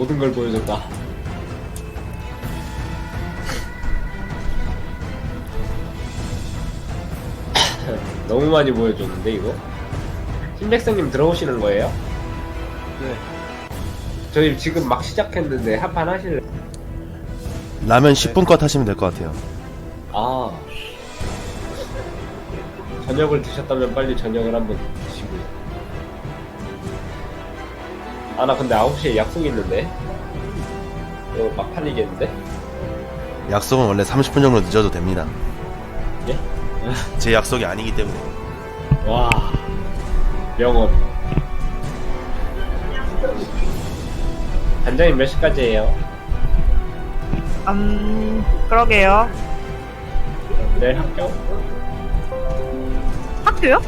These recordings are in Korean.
모든 걸 보여줬다. 너무 많이 보여줬는데 이거? 신백성님 들어오시는 거예요? 네. 저희 지금 막 시작했는데 한판 하실래? 라면 10분 컷 하시면 될 것 같아요. 아 저녁을 드셨다면 빨리 저녁을 한번 아 나 근데 9시에 약속 있는데 이거 막 팔리겠는데? 약속은 원래 30분 정도 늦어도 됩니다. 예? 제 약속이 아니기 때문에. 와 명언 단장님 몇 시까지예요? 음, 그러게요. 내일 학교? 학교요?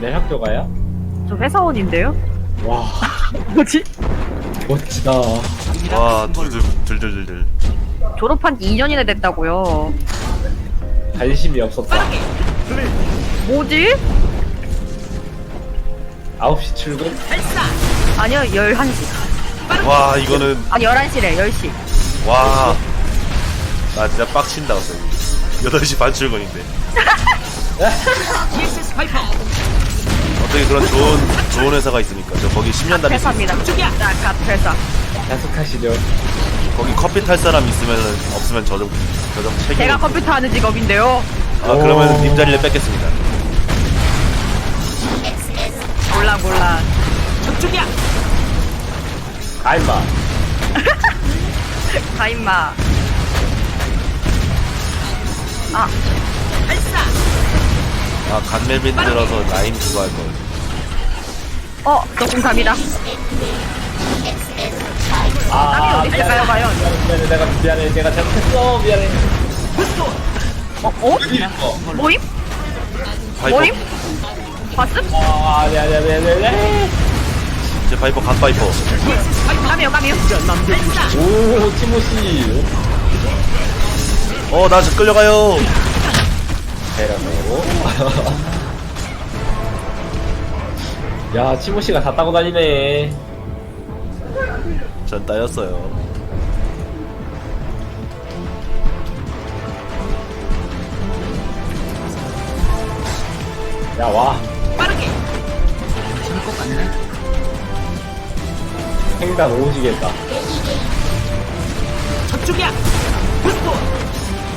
내일 학교 가요? 저 회사원인데요? 와 뭐지? 멋지다 와, 둘둘, 둘둘둘둘. 졸업한 지 2년이나 됐다고요. 관심이 없었다 뭐지? 9시 출근? 아니요, 11시. 와, 이거는, 아니, 11시래, 10시. 와. 나 진짜 빡친다, 갑자기. 8시 반 출근인데. 어떻게 그런 좋은, 좋은 회사가 있습니까? 저 거기 10년 다녔어요. 회사입니다. 나, 갓 회사. 계속하시죠 거기 커피 탈 사람 있으면, 없으면 저 좀, 저좀 책임. 제가 컴퓨터 하는 직업인데요. 아, 그러면 님 자리를 뺏겠습니다. 몰라, 몰라. 아 임마 가, 임마. 아, 아, 간멜빈 들어서 라인 그거 할 걸. 어, 조금 갑니다. 아 어디 있을까요, 과연? 미안해 내가 미안해 내가 잘못했어 미안해 어, 어? 어. 모임? 파이퍼. 모임? 봤음? 아 미안해 미안해 미안해 제 파이퍼, 간 파이퍼. 까미요, 까미요. 오 티모시 어, 나저 끌려가요. 데려가고 야 티모시가 다 따고 다니네. 전 따였어요. 야와. 횡단 오지겠다.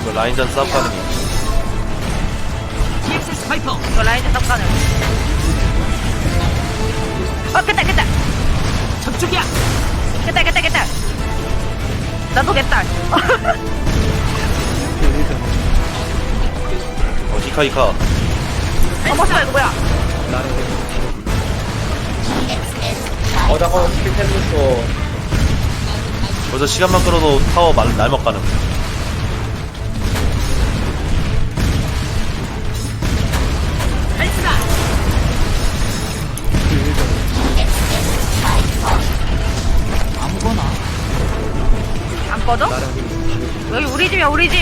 이거 라인전 싸움 가는 거. 이거 라이즈 떡가는. 어, 깼다, 깼다. 저쪽이야. 깼다, 깼다, 깼다. 나도 깼다. 어, 히카, 히카. 어, 멋있다, 이거 뭐야? 어 잠깐만 스킬 템했어 벌써 시간만 끌어도 타워 말, 날먹 가는. 안 꺼져? 여기 우리 집이야, 우리 집.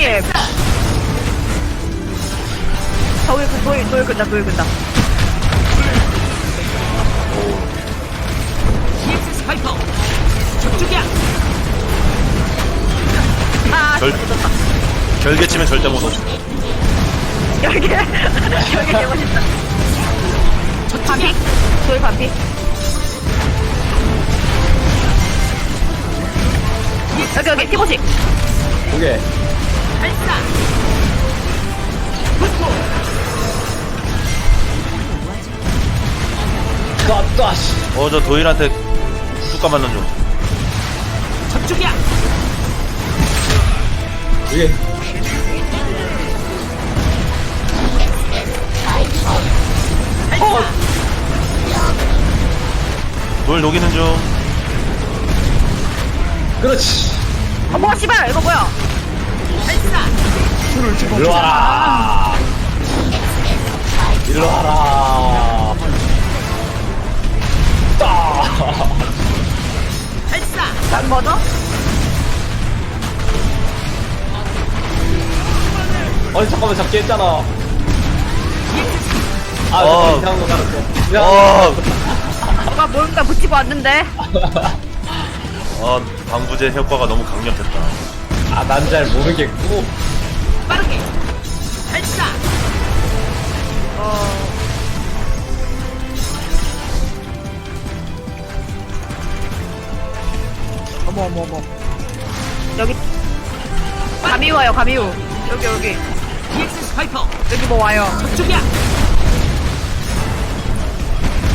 저기 그 도일, 도일 근다, 도일 근다. 아, 절, 결계 치면 절대 못 오죠. 여기, 여기 되고 싶다. 반피? 도일 반피? 여기, 여기, 티보시. 오케이. 떴다 씨. 어, 저 도일한테 쑥가 맞는 중. 이게 도일 녹이는 중. 그렇지 어머, 씨발, 이거 뭐야? 일로 와라. 일로 와라. 따난 뭐죠? 아니 잠깐만 잡기 했잖아. 아 어. 잠깐 이상한 거 살았어. 어, 누가 뭔가 붙이고 왔는데? 아 방부제 효과가 너무 강력했다 아, 난 잘 모르겠고. 빠르게 발사 어. 어머 어머 어머. 여기 감이 와요 감이 오. 여기 여기 EX 스파이퍼 여기 뭐 와요. 저쪽이야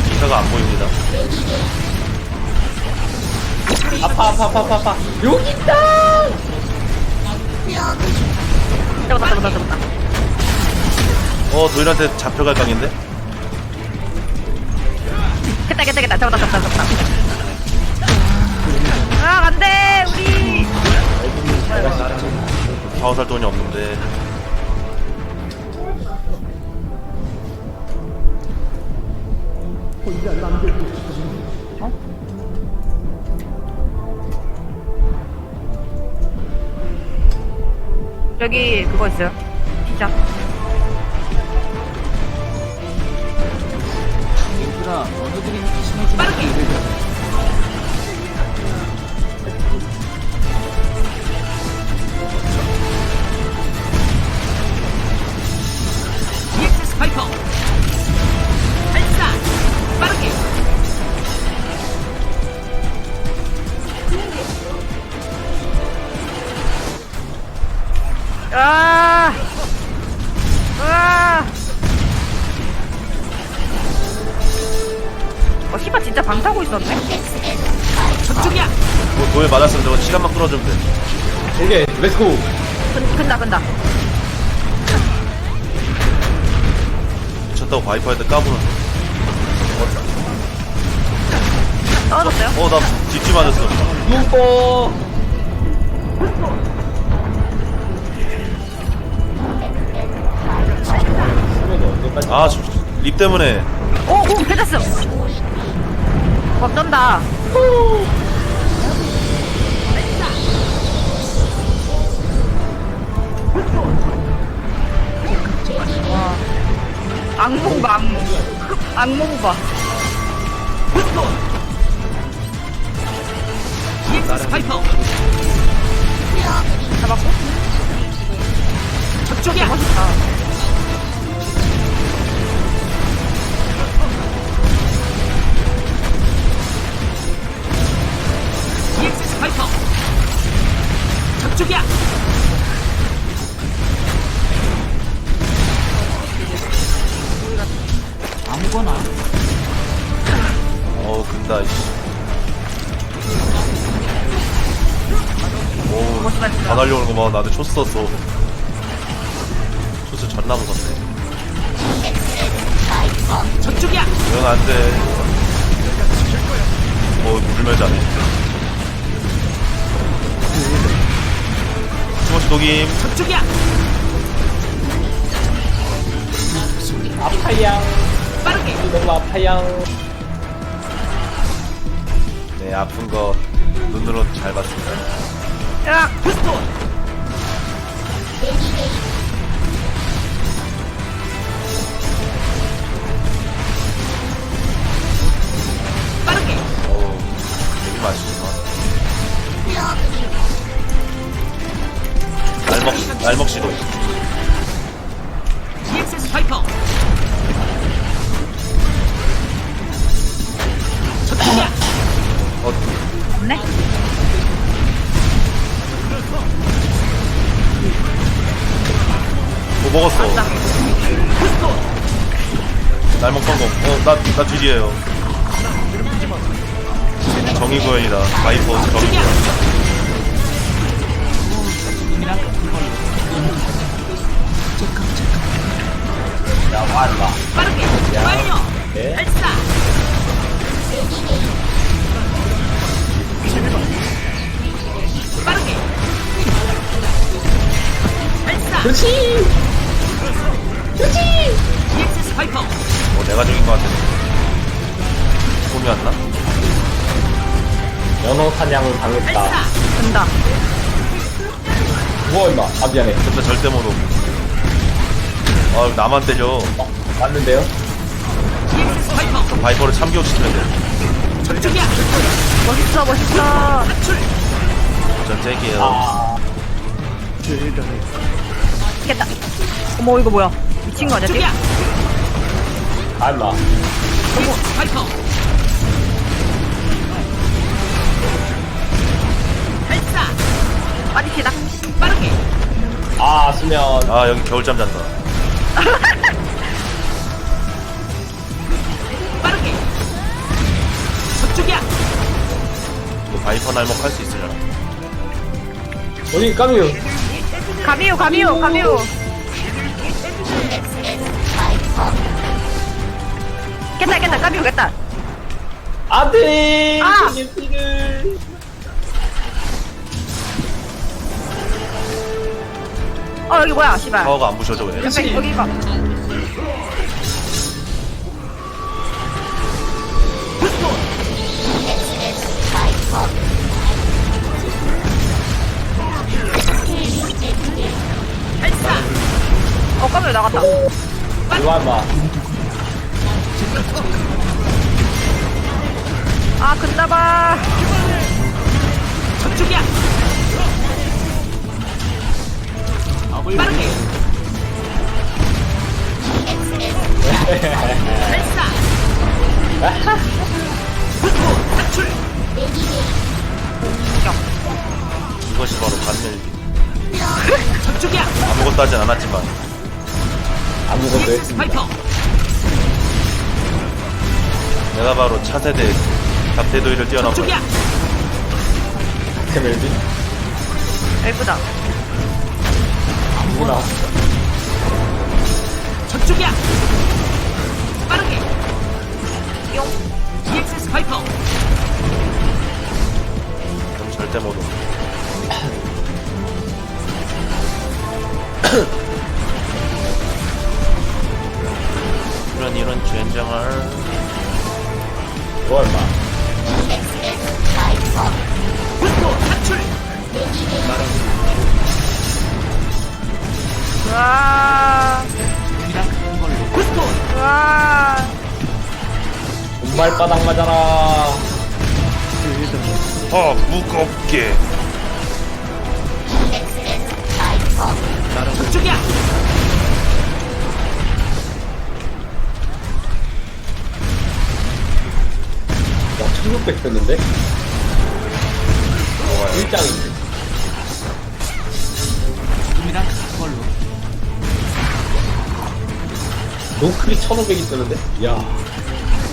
기사가 안 보입니다 아파, 아파, 아파, 아파, 아파. 여기 있다! 잡았다 잡았다 잡았다. 어 도일한테 잡혀갈 각인데? 깼다 깼다 깼다 잡았다 잡았다 잡았다. 아 안돼 우리. 파워 살 돈이 없는데 여기 그거 있어요. 피자. 얘들아 너희들이 심해지면 빠르게 EX 있었네? 저쪽이야 뭐 도일 맞았으면 저거 시간만 끌어주면 돼 오케이, 렛츠고! 근, 근다, 근다. 미쳤다고 바이퍼한테 까부는 떨어졌어요? 어 나 뒷뒤 맞았어 눈뽕! 아립 때문에 오, 오, 괜찮어! 어쩐다. 와. 악몽 봐, 악몽. 악몽 봐. 스파이퍼 잡았고? 저쪽이야 멋있다. 나한테 초스 썼어. 초스 존나 무섭네. 저쪽이야! 이건 안돼. 어 불멸자네 스머시 독임. 저쪽이야! 아파양. 빠르게! 너무 아파양. 네 아픈 거 눈으로 잘 봤습니다. 야, 부스톤 빠르게. 어우 되게 맛있구나 날먹 날먹시도 저쪽이야 어. 없네? 먹었어 날먹 성공 어 나 나 뒤지에요 정의구현이다 바이퍼 정의구현 야, 말라. 빠르게 완료 네. 발사 빠르게 발사 그렇지! 어 내가 죽인 것 같은데 꿈이 왔나? 연어 사냥을 당했다. 된다. 우와, 임마. 아, 미안해. 근데 절대 못 오고 아 나만 때려 어, 맞는데요? 바이퍼를 참교육시키면 돼. 멋있어 멋있어 전 잭이에요. 아, 깼다 어머 이거 뭐야 미친 거 아니야 EX 파이터. 발사. 빠지시다 빠르게. 아, 수면. 아 여기 겨울잠 잔다. 빠르게. 저쪽이야. 이거 바이퍼 날먹 할 수 있으려나? 어디 까미요? 가미우 가미우 가미우 깼다 깼다 가미우 깼다 안 돼! 아! 제니피를. 어 여기 뭐야 씨발 파워가 안 부셔져 왜? 여기 여기 봐 발사. 어 가미우 나갔다 이거 알마. 아 근다봐 저쪽이야. 빠르게. 발사. 탈출. 이것이 바로 반멜기. 저쪽이야. 아무것도 하진 않았지만 아무것도 했습니다. 파이터. 내가 바로 차세대 갑대도이를 뛰어넘은 저쪽이야. 멜빈. 예쁘다 누구 나왔어? 저쪽이야. 빠르게. 용 EX 파이터. 그럼 절대 못 오. 이런 이런 젠장을 얼마? 탈출. 우와 우와 운발바닥 맞아라. 어 무겁게 저쪽이야. 야, 1600 뺐는데? 일장인데. 노클이 1500이 뜨는데? 이야.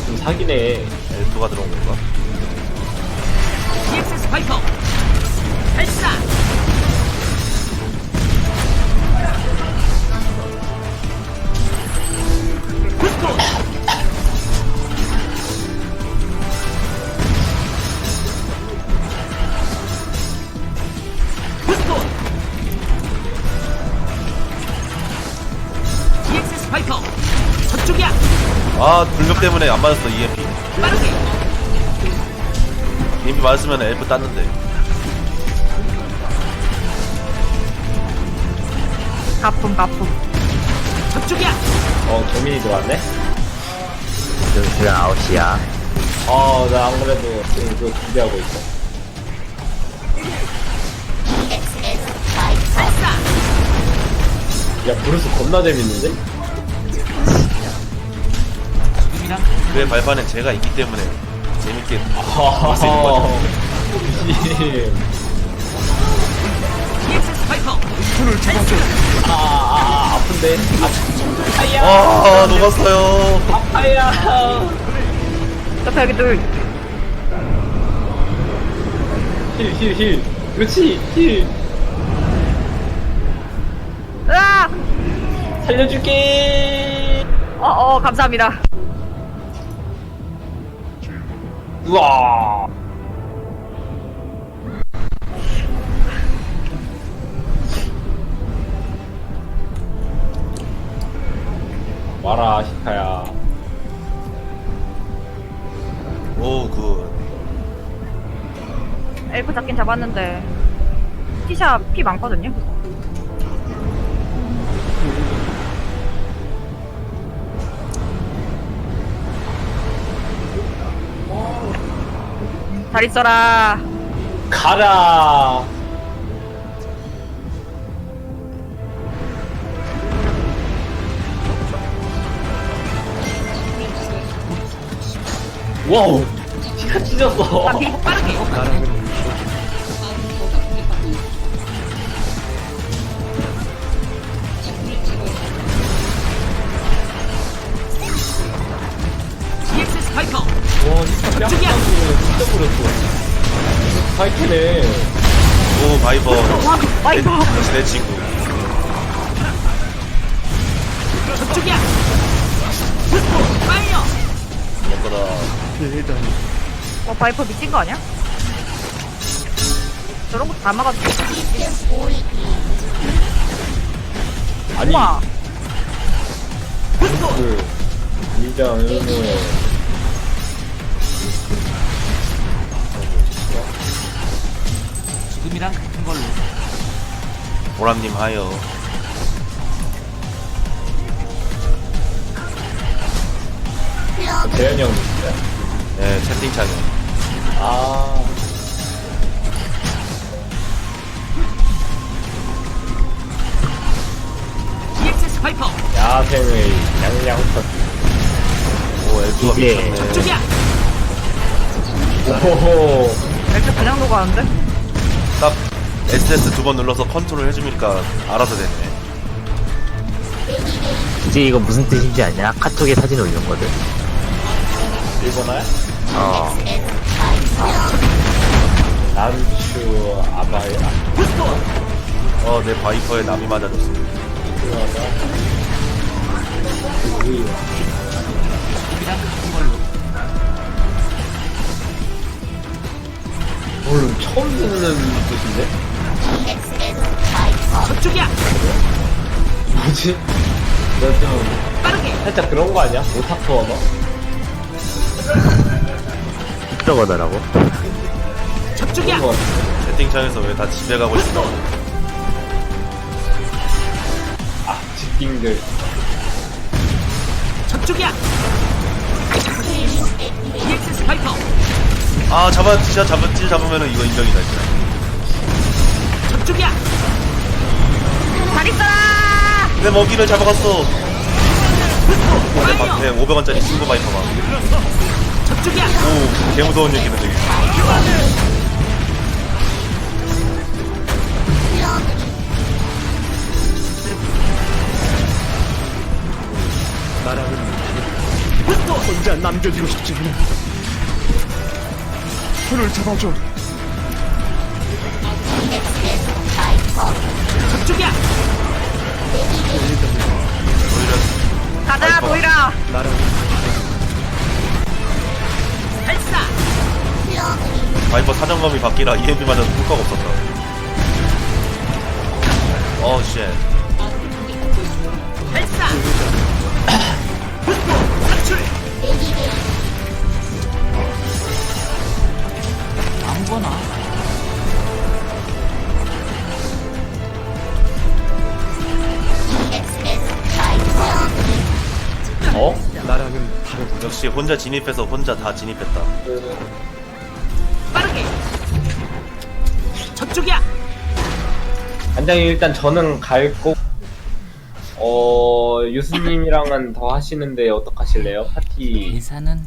좀 사기네. 엘프가 들어온 건가? 때문에 안 맞았어 EMP 빠르게. EMP 맞았으면 엘프 땄는데 가품 가품 저쪽이야. 어, 재민이 들어왔네? 지금 시간 9시야. 어, 나 안 그래도 지금 그거 준비하고 있어. 야, 브루스 겁나 재밌는데? 그의 발판엔 제가 있기 때문에 재밌게 아, 수 있는. EX 파이터. 아, 아, 아, 아픈데? 아, 아야! 아 녹았어요 아야! 옆에 여기 둘 힐, 힐, 힐. 그렇지, 힐. 으아 살려줄게! 어어 감사합니다 우와! 와라, 히카야. 오 굿 엘프 잡긴 잡았는데 티샤 피 많거든요 잘 있어라. 가라. 와우, 피가 찢었어. 바비. 빠르게 EXS 부렸어. 파이트네. 오 바이버 와이버. 역시 내 친구 저쪽이야 파이어 내 거다 어, 바이퍼 미친 거 아니야? 저런 거다 막아주고. 아니, 우와. 그, 지금 보람님 하여 재현이 형 있어요? 네 채팅창에 아, 야생의 양양선. 오 엘프가 미쳤네 오호호. 이렇게 그냥 녹아는데? 딱 SS 두 번 눌러서 컨트롤 해주니까 알아서 됐네 이제 이거 무슨 뜻인지 아냐? 카톡에 사진 올린 거든. 일본어야? 어. 난슈 아바야. 어 내 바이퍼에 나비 맞아줬어 지금이랑 같은 걸로 오늘 처음 듣는 뜻인데? 저쪽이야 뭐지? 나좀 빠르게 살짝 그런 거 아니야? 오타쿠 언어? 저거더라고. 저쪽이야 그런 거 같아. 채팅창에서 왜 다 집에 가고 있어 아, 집딩들. 저쪽이야 EXS 파이터 아 잡아 진짜 잡아 진짜 잡으면은 이거 인정이다 진짜 저쪽이야. 잘 있어라! 내 먹이를 잡아갔어. 내 네, 500원짜리 신고 바이퍼가 저쪽이야. 오 개 무서운 얘기는 되게 부스터 혼자 남겨지고 싶지 않아. 손을 잡아줘. 저쪽이야. 가자, 보이라! 발사. 바이퍼 사정검이 바뀌라. EMP 맞아도 효과가 없었다. 어우 쉣 혼자 진입해서 혼자 다 진입했다 빠르게 저쪽이야 단장님 일단 저는 갈 거. 어 유수님이랑은 더 하시는데 어떡하실래요? 파티 계산은